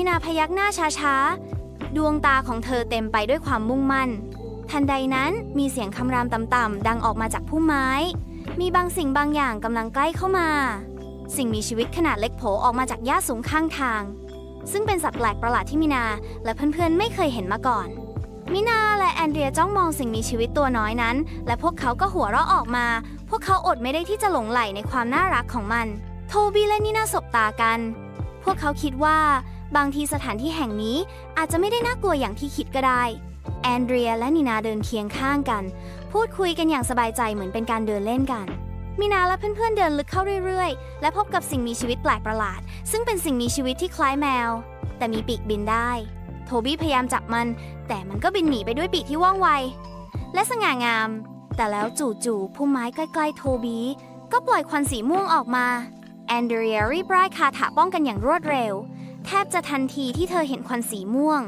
มีนาพยักหน้าช้าๆ ดวงตาของเธอเต็มไปด้วยความมุ่งมั่น ทันใดนั้นมีเสียงคำรามต่ำๆดังออกมาจากพุ่มไม้ มีบางสิ่งบางอย่างกำลังใกล้เข้ามา สิ่งมีชีวิตขนาดเล็กโผล่ออกมาจากหญ้าสูงข้างทาง ซึ่งเป็นสัตว์แปลกประหลาดที่มินาและเพื่อนๆไม่เคยเห็นมาก่อน มินาและแอนเดรียจ้องมองสิ่งมีชีวิตตัวน้อยนั้น และพวกเขาก็หัวเราะออกมา พวกเขาอดไม่ได้ที่จะหลงไหลในความน่ารักของมัน โทบี้และนินาสบตากัน พวกเขาคิดว่า บางทีสถานที่แห่งนี้อาจจะไม่ได้น่ากลัวอย่างที่คิดก็ได้ แอนเดรียและนินาเดินเคียงข้างกัน พูดคุยกันอย่างสบายใจเหมือนเป็นการเดินเล่นกัน มินาและเพื่อนๆเดินลึกเข้าเรื่อยๆ และพบกับสิ่งมีชีวิตแปลกประหลาด ซึ่งเป็นสิ่งมีชีวิตที่คล้ายแมว แต่มีปีกบินได้ โทบี้พยายามจับมัน แต่มันก็บินหนีไปด้วยปีกที่ว่องไว และสง่างาม แต่แล้วจู่ๆพุ่มไม้ใกล้ๆโทบี้ก็ปล่อยควันสีม่วงออกมาแอนเดรียรีบร่ายคาถาป้องกันอย่างรวดเร็ว แทบจะทันทีที่เธอเห็นควันสีม่วง